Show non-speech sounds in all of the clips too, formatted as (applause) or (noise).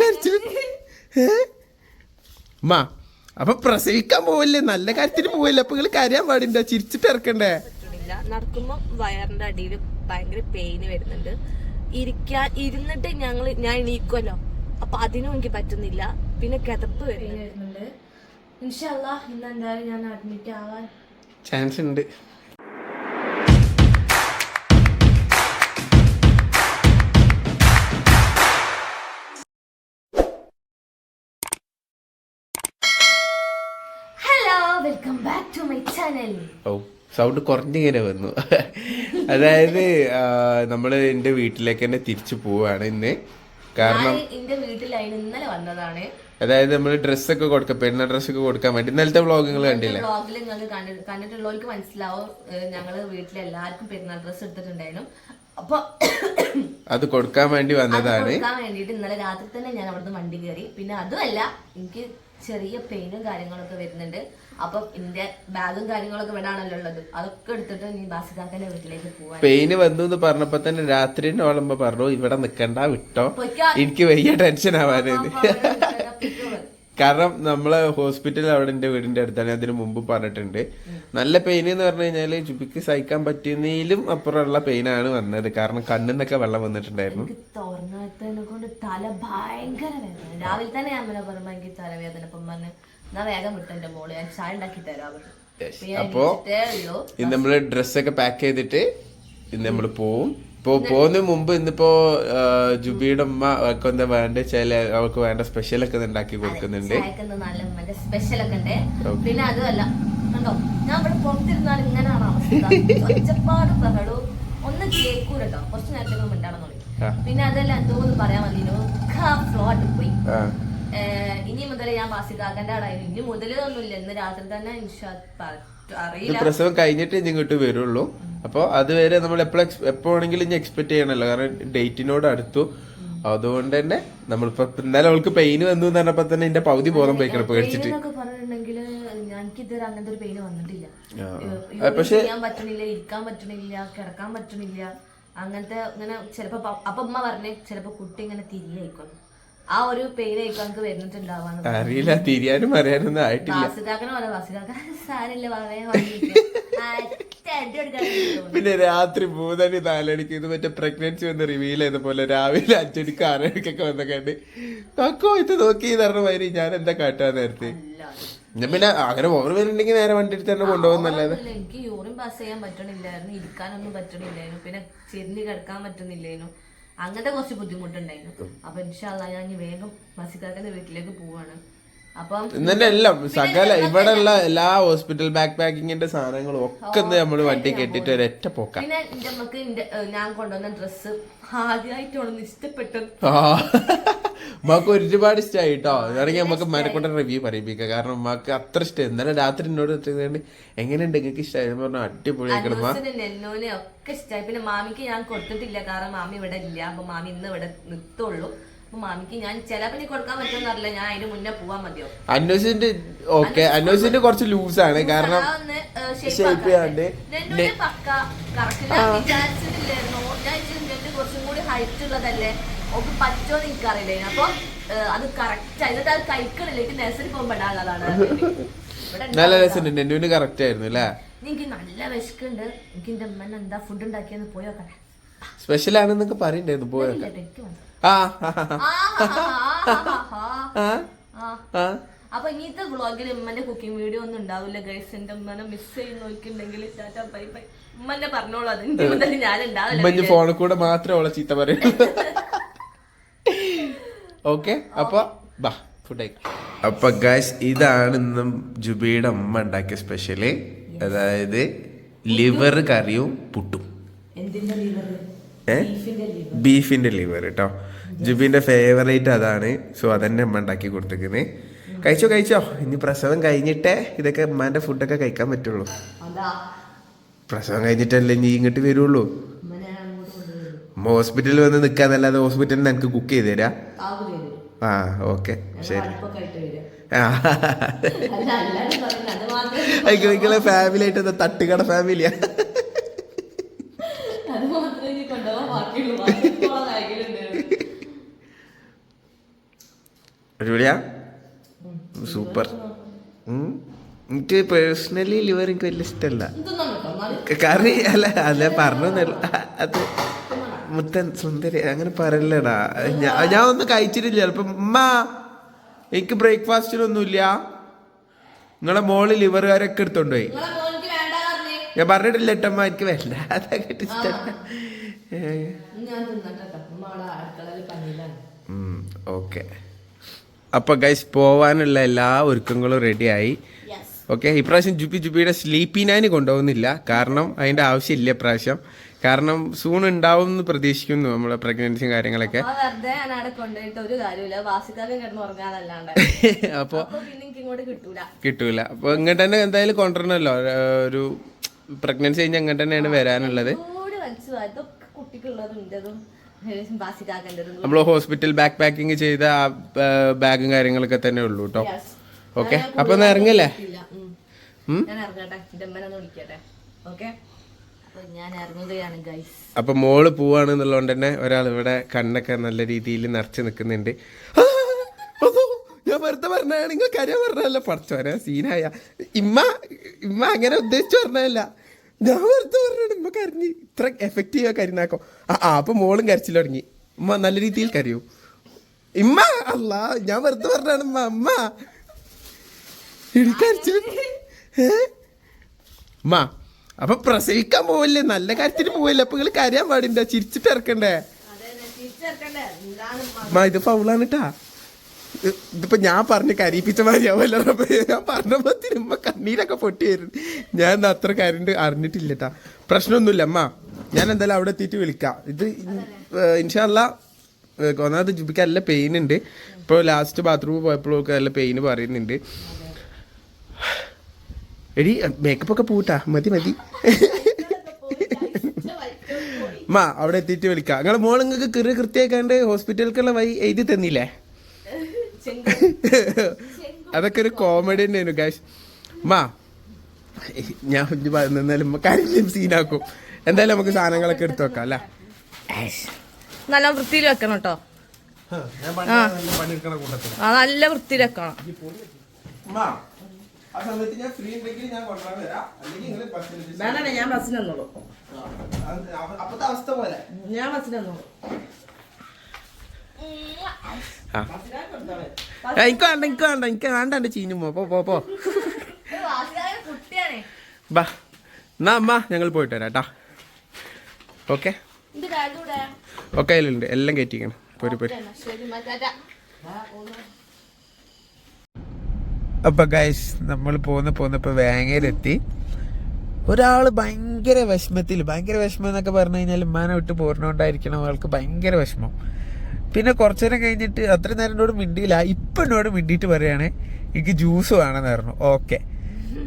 കരച്ചിൽ ഏ? ഉമ്മ അപ്പൊ പ്രസവിക്കാൻ പോവല്ലേ? നല്ല കാര്യത്തിന് പോവല്ലേ? അപ്പൊ നിങ്ങൾ കരയാൻ പാടില്ല ചിരിച്ചിട്ട് ഇറക്കണ്ടേ? നടക്കുമ്പോ വയറിന്റെ അടിയിൽ ഭയങ്കര പെയിന് വരുന്നുണ്ട്. ഇരിക്കാൻ ഇരുന്നിട്ട് ഞങ്ങൾ ഞാൻ എണീക്കുമല്ലോ അപ്പൊ അതിനും എനിക്ക് പറ്റുന്നില്ല. പിന്നെ കിതപ്പ് വരുന്നുണ്ട്. ഇൻഷല്ല ഇന്ന് എന്തായാലും ഞാൻ അഡ്മിറ്റ് ആവാൻ ചാൻസ് ഉണ്ട്. ടു മൈ ചാനൽ ഓ സൗണ്ട് കുറഞ്ഞിങ്ങനെ വന്നു. അതായത് നമ്മൾ നമ്മൾ എന്റെ വീട്ടിലേക്ക് തന്നെ തിരിച്ചു പോവാണ് ഇന്ന്. കാരണം എന്റെ വീട്ടിലായിരുന്നു ഇന്നലെ വന്നതാണ്. അതായത് നമ്മൾ ഡ്രസ്സൊക്കെ കൊടുക്കാം പെണ്ണ ഡ്രസ് ഒക്കെ കൊടുക്കാൻ വേണ്ടി. ഇന്നലത്തെ വ്ളോഗുകൾ കണ്ടില്ല? വ്ളോഗിൽ നിങ്ങൾക്ക് കണ്ടി- കണ്ടിട്ടുള്ളവർക്ക് മനസ്സിലാവും ഏഹ് ഞങ്ങൾ വീട്ടിൽ എല്ലാവർക്കും പെരുന്നാൾ ഡ്രസ്സ് എടുത്തിട്ടുണ്ടായിരുന്നു. അപ്പൊ അത് കൊടുക്കാൻ വേണ്ടി വന്നതാണ്. കൊടുക്കാൻ വേണ്ടിയിട്ട് ഇന്നലെ രാത്രി തന്നെ ഞാൻ അവിടുന്ന് വണ്ടി കയറി. പിന്നെ അതുമല്ല എനിക്ക് ചെറിയ പെയിനും കാര്യങ്ങളൊക്കെ വരുന്നുണ്ട്. അപ്പം എന്റെ ബാഗും കാര്യങ്ങളൊക്കെ വിടാണല്ലോ ഉള്ളത്. അതൊക്കെ എടുത്തിട്ട് നീ ബാസിക്കാക്കന്റെ വീട്ടിലേക്ക് പോവാൻ പെയിന് വന്നു എന്ന് പറഞ്ഞപ്പോ തന്നെ രാത്രി ഓളുമ്പോ പറഞ്ഞു ഇവിടെ നിക്കണ്ട വിട്ടോ. എനിക്ക് വലിയ ടെൻഷൻ ആവാനത് കാരണം നമ്മളെ ഹോസ്പിറ്റൽ അവിടെ എന്റെ വീടിന്റെ അടുത്താണ് അതിന് മുമ്പ് പറഞ്ഞിട്ടുണ്ട്. നല്ല പെയിൻ എന്ന് പറഞ്ഞു കഴിഞ്ഞാൽ ചുബിക്ക് സഹിക്കാൻ പറ്റുന്നതിലും അപ്പുറമുള്ള പെയിനാണ് വന്നത്. കാരണം കണ്ണിന്നൊക്കെ വെള്ളം വന്നിട്ടുണ്ടായിരുന്നു. തുറന്നതിനെ കൊണ്ട് തല ഭയങ്കര വേദന. രാവിലെ തന്നെ അമ്മനെ എനിക്ക് തലവേദന. പറഞ്ഞ് എന്നാ വേഗം വിട്ടു എന്റെ മോൾ ഞാൻ ചായ ഉണ്ടാക്കി തരാം. പറഞ്ഞു. അപ്പൊ ഇന്ന് നമ്മൾ ഡ്രസ്സൊക്കെ പാക്ക് ചെയ്തിട്ട് ഇന്ന് നമ്മൾ പോവും. ഇപ്പൊ പോകുന്നതിന് മുമ്പ് ഇന്നിപ്പോ ജുബിയുടെ ഉമ്മ അവർക്ക് എന്താ വേണ്ട ചില അവർക്ക് വേണ്ട സ്പെഷ്യൽ ഒക്കെ ഉണ്ടാക്കി കൊടുക്കുന്നുണ്ട്. സ്പെഷ്യൽ ഒക്കെ ഉണ്ട്. പിന്നെ അതുമല്ല കണ്ടോ ഞാൻ ഇവിടെ പുറത്തിരുന്നാൽ ഇങ്ങനെയാണ് ഒച്ചപ്പാട് ബഹളവും ഒന്നും കേൾക്കൂല കേട്ടോ കുറച്ച് നേരത്തേക്ക് മിണ്ടാണെന്ന് പിന്നെ അതല്ല എന്തോന്ന് പറയാൻ വന്നിരുന്നു. ഫ്ലോട്ട് പോയി. ഇനി മുതൽ ഞാൻ ബാസിക്കാക്കന്റെ ആടായിരുന്നു ഇനി മുതൽ ഒന്നുമില്ല ഇന്ന് രാത്രി തന്നെ അറിയില്ല. പ്രസവം കഴിഞ്ഞിട്ട് ഇനി ഇങ്ങോട്ട് വരുള്ളൂ. അപ്പോൾ അതുവരെ നമ്മൾ എപ്പോഴും എപ്പോഴെങ്കിലും ഇനി എക്സ്പെക്ട് ചെയ്യണല്ലോ. കാരണം ഡേറ്റിനോട് അടുത്തു. അതുകൊണ്ട് തന്നെ നമ്മളിപ്പോ ഇന്നലെ അവൾക്ക് പെയിന് വന്നു എന്ന് പറഞ്ഞപ്പോ തന്നെ എന്റെ പകുതി ബോധം പോയി കിടപ്പ് കഴിച്ചിട്ട് പക്ഷേ പറ്റണില്ല ഇരിക്കാൻ പറ്റണില്ല കിടക്കാൻ പറ്റണില്ല. അങ്ങനത്തെ ഇങ്ങനെ ചിലപ്പോ അപ്പൊ അമ്മ പറഞ്ഞേ ചിലപ്പോ കുട്ടി ഇങ്ങനെ തിരിയായിക്കോളും. ആ ഒരു പെയിൻ ആയിക്കോ നമുക്ക് വരുന്നിട്ടുണ്ടാവാൻ അറിയില്ല തിരിയാനും അറിയാനൊന്നും ആയിട്ടില്ല. വാസുകാക്കനെ പോലെ വാസുകാക്ക സാരില്ല വളരെ പിന്നെ രാത്രി മൂന്നണി നാലണിക്ക് ഇത് മറ്റേ പ്രഗ്നൻസി വന്ന് റിവീൽ ചെയ്ത പോലെ രാവിലെ അഞ്ചടിക്ക് ആറണിക്കൊക്കെ വന്ന കണ്ട് കക്കോ ഇത് നോക്കി തരണ മാതിരി ഞാൻ എന്താ കാട്ടാ നേരത്തെ? ഞാൻ പിന്നെ അങ്ങനെ ഓവർ വരുന്നുണ്ടെങ്കിൽ നേരെ വണ്ടി എടുത്ത് തന്നെ കൊണ്ടുപോകുന്നല്ലാതെ. എനിക്ക് യൂറിൻ പാസ് ചെയ്യാൻ പറ്റണില്ലായിരുന്നു. ഇരിക്കാനൊന്നും പറ്റണില്ലായിരുന്നു. പിന്നെ ചെരിഞ്ഞ് കിടക്കാൻ പറ്റുന്നില്ലായിരുന്നു. അങ്ങനത്തെ കുറച്ച് ബുദ്ധിമുട്ടുണ്ടായിരുന്നു. അപ്പൊ ഇൻഷാല്ല ഞാൻ വേഗം മസിക്കാക്കന്റെ വീട്ടിലേക്ക് പോവാണ്. എല്ലാം സകല ഇവിടെ ഉള്ള എല്ലാ ഹോസ്പിറ്റൽ ബാക്ക് പാക്കിങ്ങിന്റെ സാധനങ്ങളും ഒക്കെ നമ്മൾ വണ്ടി കെട്ടിട്ട് ഒരൊറ്റ പോക്ക. പിന്നെ എന്റെ അമ്മയ്ക്ക് ഞാൻ കൊണ്ടുവന്ന ഡ്രസ്സ് ആദ്യമായിട്ടാണ് ഇഷ്ടപ്പെട്ടത് ഉമ്മാക്ക് ഒരുപാട് ഇഷ്ടമായി കേട്ടോ വേണമെങ്കിൽ നമുക്ക് ഉമ്മാനെ കൊണ്ട് റിവ്യൂ പറയിപ്പിക്കാം. കാരണം ഉമ്മാക്ക് അത്ര ഇഷ്ടം. ഇന്നലെ രാത്രി എന്നോട് വെച്ചിട്ടുണ്ട് എങ്ങനെയുണ്ട് നിങ്ങൾക്ക് ഇഷ്ടമായി പറഞ്ഞു അടിപൊളിയാക്കണം ഒക്കെ ഇഷ്ടമായി പിന്നെ മാമിക്ക് ഞാൻ കൊടുത്തിട്ടില്ല. കാരണം മാമി ഇവിടെ ഇല്ല. അപ്പൊ മാമി ഇന്ന് ഇവിടെ നിർത്തുള്ളൂ മാമിക്ക് ഞാൻ കൊടുക്കാൻ ഞാൻ അതിന് മുന്നേ പോവാൻ മതിയോ? ഓക്കെ അന്നൂസിന്റെ കുറച്ച് ലൂസാണ്. കാരണം ഷേപ്പ് ചെയ്യാണ്ട്. കുറച്ചും കൂടി ഹൈറ്റ് ഉള്ളതല്ലേ? പറ്റോ എന്ന് എനിക്കറിയില്ല. അപ്പൊ അത് കറക്റ്റ് എന്നിട്ട് അത് കഴിക്കണില്ല. എനിക്ക് നഴ്സറി പോകുമ്പോ ഇടാനുള്ളതാണ്. (laughs) നല്ല രസമുണ്ട്. നെന്നുവിന് കറക്റ്റ് ആയിരുന്നു അല്ലേ? എനിക്ക് നല്ല വിശക്കുണ്ട്. എനിക്ക് എന്റെ അമ്മ എന്താ ഫുഡ് ഉണ്ടാക്കിയെന്ന് പോയി നോക്കട്ടെ. സ്പെഷ്യൽ ആണെന്നൊക്കെ പറയണ്ടായിരുന്നു. പോയോ അപ്പൊ ഇനിത്തെ വ്ളോഗിൽ ഉമ്മന്റെ കുക്കിംഗ് വീഡിയോ ഒന്നും ഉണ്ടാവില്ല ഗൈസ് എന്റെ ഉമ്മനെ മിസ് ചെയ്യുന്നോക്കുണ്ടെങ്കിൽ ടാറ്റ ബൈ ബൈ. ഉമ്മന്നെ പറഞ്ഞോളൂ അത് മുതൽ ഞാൻ ഉണ്ടാവില്ല ഫോണിൽ കൂടെ മാത്രമേ ഓളെ ചീത്ത പറയൂ ഓക്കെ അപ്പൊ ബാ ഫുഡ് അപ്പൊ ഗായ്സ് ഇതാണ് ഇന്ന് ജുബിയുടെ അമ്മ ഉണ്ടാക്കിയ സ്പെഷ്യൽ അതായത് ലിവർ കറിയും പുട്ടും. എന്തിന്റെ ലിവർ ഏ? ബീഫിന്റെ ലിവർ കേട്ടോ ജുബിന്റെ ഫേവറേറ്റ് അതാണ്. സോ അതന്നെ അമ്മ ഉണ്ടാക്കി കൊടുത്തേക്കുന്നത് കഴിച്ചോ കഴിച്ചോ? ഇനി പ്രസവം കഴിഞ്ഞിട്ടേ ഇതൊക്കെ അമ്മാന്റെ ഫുഡൊക്കെ കഴിക്കാൻ പറ്റുള്ളൂ. പ്രസവം കഴിഞ്ഞിട്ടല്ലേ ഇനി ഇങ്ങോട്ട് വരുള്ളൂ. അമ്മ ഹോസ്പിറ്റലിൽ വന്ന് നിൽക്കാന്നല്ലാതെ ഹോസ്പിറ്റലിൽ എനിക്ക് കുക്ക് ചെയ്ത് തരാം. ആ ഓക്കെ ശരി. നിങ്ങളെ ഫാമിലി ആയിട്ട് തട്ടുകട ഫാമിലിയാ മാത്രമേ ഇനി കൊണ്ടുപോകാൻ ബാക്കിയുള്ളൂ ബാക്കിയുള്ള കാര്യങ്ങളുണ്ട് അടിപൊളിയാ? സൂപ്പർ. എനിക്ക് പേഴ്സണലി ലിവർ എനിക്ക് വലിയ ഇഷ്ടമല്ല. കറി അല്ല അല്ല പറഞ്ഞല്ല അത് മുത്തൻ സുന്ദരി അങ്ങനെ പറയല്ലടാ. ഞാൻ ഞാൻ ഒന്നും കഴിച്ചിട്ടില്ല. ചിലപ്പം ഉമ്മ എനിക്ക് ബ്രേക്ക്ഫാസ്റ്റിനൊന്നുമില്ല നിങ്ങളെ മോൾ ലിവറുകാരൊക്കെ എടുത്തോണ്ട് പോയി. ഞാൻ പറഞ്ഞിട്ടില്ല ഏട്ടമ്മ എനിക്ക് നമ്മളെ അടുക്കളയിൽ പണിയിലാണ്. ഓക്കെ. അപ്പൊ ഗൈസ് പോവാനുള്ള എല്ലാ ഒരുക്കങ്ങളും റെഡിയായി ഓക്കെ ഇപ്രാവശ്യം ജുബി ജുബിയുടെ സ്ലീപ്പി നൈന് കൊണ്ടുപോകുന്നില്ല. കാരണം അതിന്റെ ആവശ്യമില്ല ഇപ്രാവശ്യം. കാരണം സൂൺ ഉണ്ടാവും എന്ന് പ്രതീക്ഷിക്കുന്നു നമ്മളെ പ്രഗ്നൻസിയും കാര്യങ്ങളൊക്കെ. അപ്പോൾ അപ്പൊ (laughs) കിട്ടൂല. അപ്പോൾ ഇങ്ങോട്ട് തന്നെ എന്തായാലും കൊണ്ടുവരണല്ലോ ഒരു പ്രഗ്നൻസി കഴിഞ്ഞ് അങ്ങനെ തന്നെയാണ് വരാനുള്ളത് നമ്മൾ ഹോസ്പിറ്റൽ ബാക്ക് പാക്കിങ് ചെയ്ത ആ ബാഗും കാര്യങ്ങളൊക്കെ തന്നെ ഉള്ളൂ കേട്ടോ. ഓക്കെ അപ്പൊ ഒന്ന് ഇറങ്ങില്ലേ അപ്പൊ മോൾ പോവാണ് എന്നുള്ളതുകൊണ്ട് തന്നെ ഒരാൾ ഇവിടെ കണ്ണൊക്കെ നല്ല രീതിയിൽ നിറച്ച് നിൽക്കുന്നുണ്ട് ഞാൻ വെറുതെ പറഞ്ഞാണ് നിങ്ങൾ കാര്യം പറഞ്ഞല്ല പഠിച്ചോനെ സീനായ. ഇമ്മ ഇമ്മ അങ്ങനെ ഉദ്ദേശിച്ചു പറഞ്ഞല്ല ഞാൻ വെറുതെ പറഞ്ഞാണ് ഇമ്മ കരഞ്ഞ്. ഇത്ര എഫക്റ്റീവ് കരുന്നാക്കോ. ആ അപ്പൊ മോളും കരച്ചിൽ തുടങ്ങി. ഉമ്മ നല്ല രീതിയിൽ കരയൂ. ഇമ്മ അല്ല ഞാൻ വെറുതെ പറഞ്ഞാണ് ഉമ്മ അമ്മ ഇടിക്കരച്ചു കരച്ചിൽ ഏ? മാ അപ്പൊ പ്രസവിക്കാൻ പോവല്ലേ? നല്ല കാര്യത്തിന് പോവല്ലേ? അപ്പൊ നിങ്ങൾ കരയാൻ പാടില്ല. ചിരിച്ചിട്ട് ഇറക്കണ്ടേ? ഇത് ഫൗളാണ് കേട്ടാ ഇതിപ്പോ ഞാൻ പറഞ്ഞ് കരിപ്പിച്ച മാതിരിയാവല്ലോ റബ്ബേ. ഞാൻ പറഞ്ഞപ്പോ തിരുമ്പ കണ്ണീരൊക്കെ പൊട്ടി വരുന്നു ഞാൻ എന്താ അത്ര കരണ്ട് അറിഞ്ഞിട്ടില്ല കേട്ടാ പ്രശ്നമൊന്നുമില്ല അമ്മ. ഞാൻ എന്തായാലും അവിടെ എത്തിയിട്ട് വിളിക്കാം. ഇത് ഇൻഷാല്ല ഒന്നാമത് ജുബിക്ക് നല്ല പെയിൻ ഉണ്ട് ഇപ്പോൾ ലാസ്റ്റ് ബാത്റൂമിൽ പോയപ്പോഴൊക്കെ നല്ല പെയിൻ പറയുന്നുണ്ട്. എടി മേക്കപ്പ് ഒക്കെ പൂട്ടാ. മതി മതി. മാ അവിടെ എത്തിയിട്ട് വിളിക്കാം. നിങ്ങളെ മോൾ നിങ്ങൾക്ക് കൃത്യമാക്കാണ്ട് ഹോസ്പിറ്റലിലേക്കുള്ള വഴി എഴുതി തന്നില്ലേ? അതൊക്കെ ഒരു കോമഡി തന്നെയായിരുന്നു ഗാഷ് മാ ഞാൻ കുഞ്ഞു പറഞ്ഞാലും കാര്യം സീനാക്കും എന്തായാലും നമുക്ക് സാധനങ്ങളൊക്കെ എടുത്തു വെക്കാം അല്ലേ? നല്ല വൃത്തിയിൽ വെക്കണം കേട്ടോ. ആ. നല്ല വൃത്തിയിൽ വെക്കണം. ആ സമയത്ത് ഞാൻ ഫ്രീ ഉണ്ടെങ്കിൽ ഞാൻ കൊണ്ടുവരാൻ എനിക്ക് വേണ്ട എനിക്ക് വേണ്ട എനിക്ക് ചീഞ്ഞുമോ പോ പോ പോ ബാ എന്നാ അമ്മ ഞങ്ങൾ പോയിട്ട് വരാം കേട്ടാ ഓക്കെ? ഓക്കെ അതിലുണ്ട് എല്ലാം കയറ്റിക്കണം പോരി പോരി. അപ്പൊ ഗൈസ് നമ്മൾ പോന്ന് പോന്നപ്പോ വേങ്ങയിലെത്തി. ഒരാൾ ഭയങ്കര വിഷമത്തിൽ ഭയങ്കര വിഷമം എന്നൊക്കെ പറഞ്ഞു കഴിഞ്ഞാൽ ഉമ്മാനെ വിട്ട് പോരണോണ്ടായിരിക്കണം അയാൾക്ക് ഭയങ്കര വിഷമം. പിന്നെ കുറച്ചു നേരം കഴിഞ്ഞിട്ട് അത്ര നേരം എന്നോട് മിണ്ടിയില്ല. ഇപ്പൊ എന്നോട് മിണ്ടിയിട്ട് പറയാണ് എനിക്ക് ജ്യൂസ് വേണമെന്ന് പറഞ്ഞു. ഓക്കെ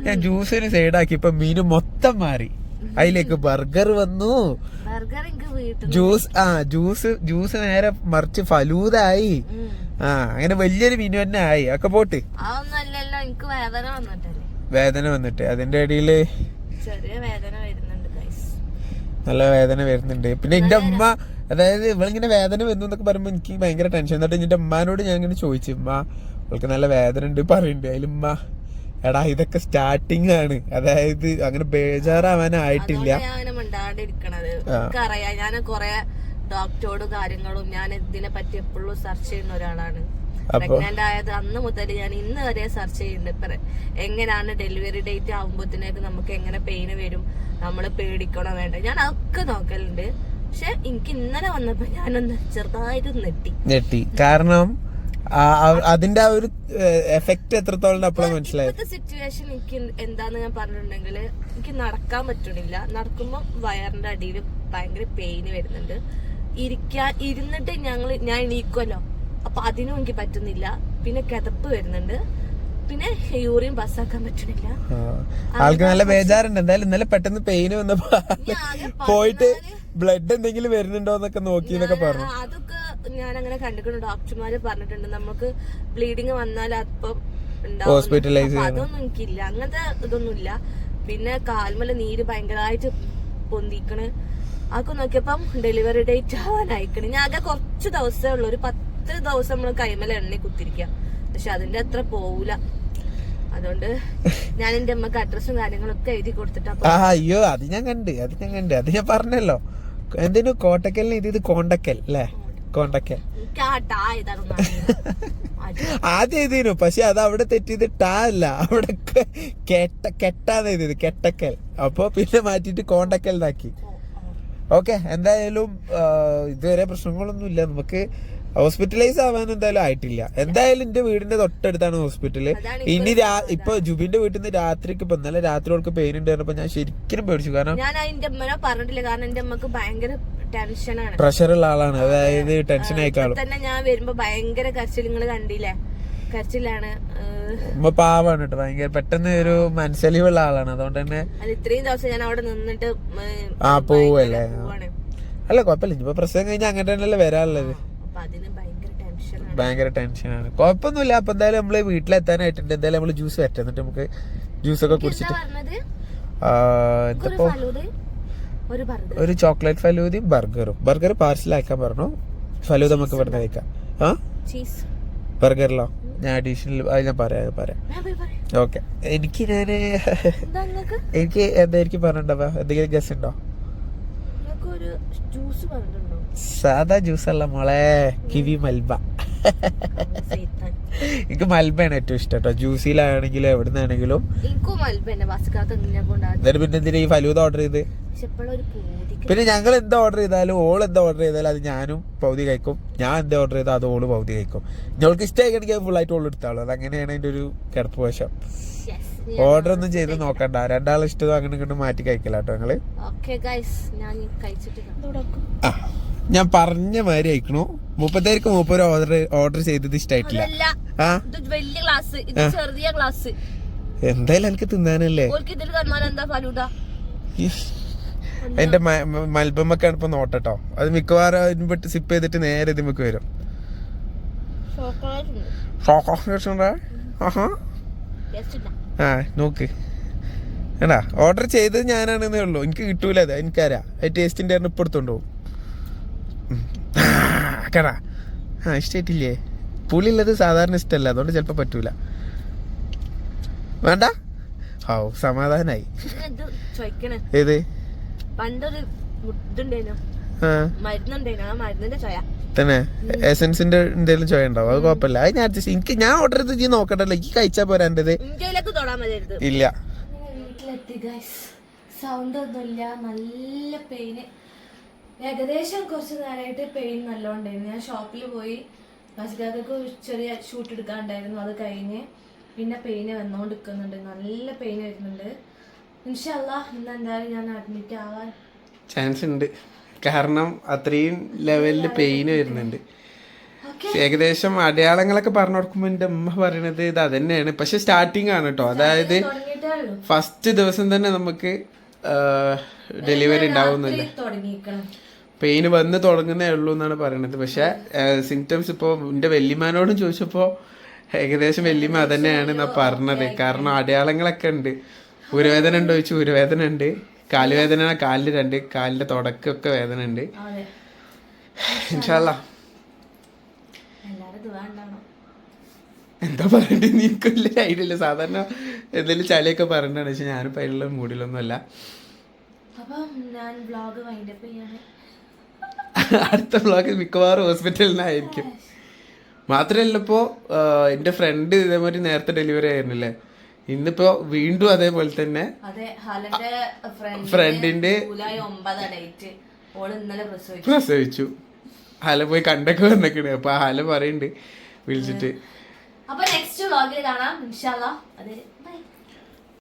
ഞാൻ ജ്യൂസിന് സൈഡാക്കി ഇപ്പൊ മീന് മൊത്തം മാറി. അതിലേക്ക് ബർഗർ വന്നു. ജ്യൂസ് ആ ജ്യൂസ് ജ്യൂസ് നേരെ മറിച്ച് ഫലൂതായി ആ അങ്ങനെ വലിയൊരു മീനു തന്നെ ആയി. ഒക്കെ പോട്ട്. വേദന വന്നിട്ട്. അതിന്റെ ഇടയിൽ നല്ല വേദന വരുന്നുണ്ട്. പിന്നെ എന്റെ അമ്മ അതായത് ഇവളിങ്ങനെ വേദന വരുന്നു എന്നൊക്കെ പറയുമ്പോൾ എനിക്ക് ഭയങ്കര ടെൻഷൻ എന്നിട്ട് എന്റെ അമ്മാനോട് ഞാൻ ഇങ്ങനെ ചോദിച്ചു ഉമ്മ അവൾക്ക് നല്ല വേദന ഉണ്ട് പറയുന്നുണ്ട് അതിൽ ഉമ്മ എടാ ഇതൊക്കെ സ്റ്റാർട്ടിങ് ആണ്. അതായത് അങ്ങനെ ബേജാറാവാനായിട്ടില്ല. ഞാൻ കൊറേ ഡോക്ടറോട് കാര്യങ്ങളും ഞാൻ ഇതിനെ പറ്റി എപ്പോഴും സെർച്ച് ചെയ്യുന്ന ഒരാളാണ്. പ്രഗ്നന്റ് ആയത് അന്ന് മുതൽ ഞാൻ ഇന്ന് വരെ സെർച്ച് ചെയ്യുന്നുണ്ട്. എങ്ങനെയാണ് ഡെലിവറി ഡേറ്റ് ആകുമ്പോഴത്തേക്ക് നമുക്ക് എങ്ങനെ പെയിന് വരും? നമ്മൾ പേടിക്കണോ വേണ്ട ഞാൻ അതൊക്കെ നോക്കലുണ്ട്. പക്ഷെ എനിക്ക് ഇന്നലെ വന്നപ്പോ ഞാനൊന്ന് ചെറുതായിട്ട് നെട്ടി ഞെട്ടി. കാരണം ആ- ആ- അതിന്റെ ആ ഒരു എഫക്ട് എത്രത്തോളം അപ്പോഴാണ് മനസ്സിലായത്? ഇപ്പോഴത്തെ സിറ്റുവേഷൻ എനിക്ക് എന്താന്ന് ഞാൻ പറഞ്ഞിട്ടുണ്ടെങ്കിൽ എനിക്ക് നടക്കാൻ പറ്റണില്ല. നടക്കുമ്പോൾ വയറിന്റെ അടിയിൽ ഭയങ്കര പെയിന് വരുന്നുണ്ട്. ഇരിക്കാൻ ഇരുന്നിട്ട് ഞങ്ങൾ ഞാൻ എണീക്കുമല്ലോ അപ്പൊ അതിനും എനിക്ക് പറ്റുന്നില്ല. പിന്നെ കിതപ്പ് വരുന്നുണ്ട്. പിന്നെ യൂറിൻ പാസ്സാക്കാൻ പറ്റണില്ല. ആ. ആൾക്ക് നല്ല ബേജാറുണ്ട്. എന്തായാലും ഇന്നലെ പെട്ടെന്ന് പെയിന് വന്നപ്പോ പോയിട്ട് ബ്ലഡ് എന്തെങ്കിലും വരുന്നുണ്ടോ എന്നൊക്കെ നോക്കി എന്നൊക്കെ പറഞ്ഞു. അതൊക്കെ ഞാൻ അങ്ങനെ കണ്ടിട്ടുണ്ട്. ഡോക്ടർമാര് പറഞ്ഞിട്ടുണ്ട്. നമുക്ക് ബ്ലീഡിങ് വന്നാൽ അപ്പം ഹോസ്പിറ്റലൈസ് അതൊന്നും എനിക്കില്ല. അങ്ങനത്തെ ഇതൊന്നും ഇല്ല പിന്നെ കാൽമല നീര് ഭയങ്കരമായിട്ട് പൊന്തിക്കണ്. അതൊക്കെ നോക്കിയപ്പം ഡെലിവറി ഡേറ്റ് ആവാനായിക്കണ്. ഞാൻ ആകെ കുറച്ച് ദിവസമേ ഉള്ളൂ. ഒരു പത്ത് പത്ത് ദിവസം നമ്മൾ കൈമല എണ്ണ കുത്തിരിക്കാം. പക്ഷെ അതിന്റെ അത്ര പോവൂല. അതുകൊണ്ട് ഞാൻ എന്റെ അമ്മയ്ക്ക് അഡ്രസ്സും കാര്യങ്ങളൊക്കെ എഴുതി കൊടുത്തിട്ടാ അയ്യോ അത് ഞാൻ കണ്ട് അത് ഞാൻ കണ്ട് അത് ഞാൻ പറഞ്ഞല്ലോ. എന്തിനു? കോട്ടക്കലിന് ഇത് ഇത് കോണ്ടക്കൽ അല്ലേ കോണ്ടക്കൽ. (laughs) ആദ്യം എഴുതിനു പക്ഷെ അത് അവിടെ തെറ്റിയത് ടാ അല്ല. അവിടെ കെട്ട കെട്ടാന്ന് എഴുതിയത് കെട്ടക്കൽ. അപ്പൊ പിന്നെ മാറ്റിട്ട് കോണ്ടക്കൽ ഓ. ഓക്കെ എന്തായാലും ഇതുവരെ പ്രശ്നങ്ങളൊന്നും ഇല്ല നമുക്ക് ഹോസ്പിറ്റലൈസ് ആവാൻ എന്തായാലും ആയിട്ടില്ല. എന്തായാലും എന്റെ വീടിന്റെ തൊട്ടടുത്താണ് ഹോസ്പിറ്റൽ. അതാണ് ഇനി ഇപ്പൊ ജുബിന്റെ വീട്ടിൽ നിന്ന് രാത്രിക്ക് ഇപ്പൊ ഇന്നലെ രാത്രി അവൾക്ക് പെയിൻ ഉണ്ടായിരുന്നപ്പോ ഞാൻ ശരിക്കും പേടിച്ചു. കാരണം ഞാൻ അതിന്റെ അമ്മനെ പറഞ്ഞിട്ടില്ല. കാരണം എന്റെ അമ്മയ്ക്ക് ഭയങ്കര ടെൻഷനാണ്. പ്രഷർ ഉള്ള ആളാണ്. അതായത് ടെൻഷൻ ആയിക്കാളും. തന്നെ ഞാൻ വരുമ്പോ ഭയങ്കര കരച്ചിൽ നിങ്ങൾ കണ്ടില്ലേ? കരച്ചിലാണ്. പാവാണ് കേട്ടോ ഭയങ്കര പെട്ടെന്ന് ഒരു മനസ്സലിവുള്ള ആളാണ്. അതുകൊണ്ട് തന്നെ ഇത്രയും ദിവസം ഞാൻ അവിടെ നിന്നിട്ട് ആ പോവല്ലേ? അല്ല കുഴപ്പമില്ല. ഇനിയിപ്പോ പ്രസവം കഴിഞ്ഞാൽ അങ്ങനെ തന്നെയല്ലേ വരാനുള്ളത്. ഭയങ്കര ടെൻഷനാണ് കുഴപ്പമൊന്നുമില്ല അപ്പൊ എന്തായാലും നമ്മൾ വീട്ടിലെത്താനായിട്ടുണ്ട്. എന്തായാലും നമ്മൾ ജ്യൂസ് വരട്ടെ. എന്നിട്ട് നമുക്ക് ജ്യൂസ് ഒക്കെ കുടിച്ചിട്ട്. എന്തപ്പോ ഒരു ചോക്ലേറ്റ് ഫലൂതിയും ബർഗറും. ബർഗർ പാർസൽ അയക്കാൻ പറഞ്ഞു. ഫലൂത നമുക്ക് ഇവിടെ അയക്കാം ആ? ബർഗറിലോ? ഞാൻ അഡീഷണൽ അത് ഞാൻ പറയാം പറയാം. ഓക്കെ. എനിക്ക് ഞാൻ എനിക്ക് എന്തായിരിക്കും പറഞ്ഞിട്ടുണ്ടാവുക? എന്തെങ്കിലും ഗസ് ഉണ്ടോ? ജ്യൂസ് പറഞ്ഞിട്ടുണ്ടോ? സാധാ ജ്യൂസ് അല്ല മോളെ. കിവി മൽബ. എനിക്ക് മൽബയാണ് ഏറ്റവും ഇഷ്ടം കേട്ടോ ജ്യൂസിലാണെങ്കിലും എവിടുന്നാണെങ്കിലും. എന്നിട്ട് പിന്നെ എന്തിനാ ഈ ഫലൂദ ഓർഡർ ചെയ്ത്? പിന്നെ ഞങ്ങൾ എന്ത് ഓർഡർ ചെയ്താലും ഓൾ എന്ത് ഓർഡർ ചെയ്താലും അത് ഞാനും പൗതി കഴിക്കും. ഞാൻ എന്ത് ഓർഡർ ചെയ്താൽ അത് ഓൾ പൗതി കഴിക്കും. ഞങ്ങൾക്ക് ഇഷ്ടമായിക്കണെങ്കിൽ അത് ഫുള്ളായിട്ട് ഓൾ എടുത്താളൂ. അത് അങ്ങനെയാണ് അതിന്റെ ഒരു കിടപ്പ് വശം. ഓർഡർ ഒന്നും ചെയ്ത് നോക്കണ്ട. രണ്ടാളും ഇഷ്ടം അങ്ങനെ ഇങ്ങോട്ട് മാറ്റി കഴിക്കലാട്ടോ ഞങ്ങൾ ഓക്കെ ഗൈസ് ഞാൻ കഴിച്ചിട്ട് ഞാൻ പറഞ്ഞ മാതിരി അയക്കണു മുപ്പത്തേർക്ക് മൂപ്പര് ഓർഡർ ഓർഡർ ചെയ്തത് ഇഷ്ടായിട്ടില്ല. ആ? വലിയ ഇത് ചെറിയ എന്തായാലും എനിക്ക് തിന്നാനല്ലേ. എന്റെ മൽബമ്മക്കാണ് ഇപ്പൊ നോട്ടട്ടോ. അത് മിക്കവാറും സിപ്പ് ചെയ്തിട്ട് നേരെ ഇതിമക്ക് വരും. ആ നോക്ക്. എടാ ഓർഡർ ചെയ്തത് ഞാനാണെന്നേ ഉള്ളൂ. എനിക്ക് കിട്ടൂല അത്. അത് ടേസ്റ്റിന്റെ ഇപ്പൊ എടുത്തോണ്ട് പോകും കേടാ. ആ പുളി പുളിയുള്ളത് സാധാരണ ഇഷ്ടമല്ല അതുകൊണ്ട് ചിലപ്പോൾ പറ്റൂല. വേണ്ട? ഓ സമാധാനായി. ഏത്? പണ്ടൊരു തന്നെ? എസൻസിന്റെ എന്തെങ്കിലും ചോയ ഉണ്ടാവും അത് കുഴപ്പമില്ല അത് ഞാൻ എനിക്ക് ഞാൻ ഓർഡർ ചെയ്ത് ചെയ്ത് നോക്കണ്ടല്ലോ എനിക്ക് കഴിച്ചാ പോരാണ്ടത് ഇല്ല. വീട്ടിലെത്തി ഗൈസ് സൗണ്ട് ഒന്നുമില്ല. നല്ല പെയിന് ഏകദേശം കുറച്ച് നേരമായിട്ട് പെയിൻ നല്ലോണ്ടായിരുന്നു. ഞാൻ ഷോപ്പിൽ പോയി പശ്ചാത്തലക്ക് ചെറിയ ഷൂട്ട് എടുക്കാണ്ടായിരുന്നു. അത് കഴിഞ്ഞ് പിന്നെ പെയിന് വന്നുകൊണ്ടിരിക്കുന്നുണ്ട് നല്ല പെയിൻ വരുന്നുണ്ട്. ഇൻഷല്ല ഇന്ന് എന്തായാലും ഞാൻ അഡ്മിറ്റ് ആവാൻ ചാൻസ് ഉണ്ട്. കാരണം അത്രയും ലെവലിൽ പെയിൻ വരുന്നുണ്ട്. ഏകദേശം അടയാളങ്ങളൊക്കെ പറഞ്ഞു കൊടുക്കുമ്പോൾ എന്റെ അമ്മ പറയണത് ഇത് അതന്നെയാണ്. പക്ഷെ സ്റ്റാർട്ടിങ് ആണ് കേട്ടോ അതായത് ഫസ്റ്റ് ദിവസം തന്നെ നമുക്ക് ഡെലിവറി ഉണ്ടാവുന്നില്ല പെയിന് വന്ന് തുടങ്ങുന്നേ ഉള്ളൂ എന്നാണ് പറയണത്. പക്ഷേ സിംറ്റംസ് ഇപ്പോൾ എന്റെ വല്യമാനോടും ചോദിച്ചപ്പോൾ ഏകദേശം വല്യമ്മ തന്നെയാണ് എന്നാ പറഞ്ഞത്. കാരണം അടയാളങ്ങളൊക്കെ ഉണ്ട്. ഉരുവേദന ഉണ്ടോ ചോദിച്ചു. ഉരുവേദന ഉണ്ട്. കാലുവേദന കാലിൽ രണ്ട് കാലിന്റെ തുടക്കമൊക്കെ വേദന ഉണ്ട്. ഇൻഷാല്ല എന്താ പറയണ്ടേ? നീക്കല്ലേ ഐഡിയല്ല സാധാരണ എന്തെങ്കിലും ചളിയൊക്കെ പറഞ്ഞാണ് പക്ഷെ ഞാനിപ്പോൾ അതിലുള്ള മൂഡിലൊന്നുമല്ല. അപ്പം ഞാൻ വ്ളോഗ് വൈൻഡപ്പ് ചെയ്യാണ്. (laughs) അടുത്ത ബ്ലോഗ് മിക്കവാറും ഹോസ്പിറ്റലിനായിരിക്കും മാത്രമല്ല ഇപ്പോൾ എന്റെ ഫ്രണ്ട് ഇതേമാതിരി നേരത്തെ ഡെലിവറി ആയിരുന്നില്ലേ? ഇന്നിപ്പോ വീണ്ടും അതേപോലെ തന്നെ ഫ്രണ്ടിന്റെ പ്രസവിച്ചു. ഹല പോയി കണ്ടൊക്കെ വന്നൊക്കെ അപ്പൊ ഹല പറയുന്നുണ്ട് വിളിച്ചിട്ട്. അപ്പൊ നെക്സ്റ്റ് വ്ളോഗിൽ കാണാം. ഇൻഷാല്ല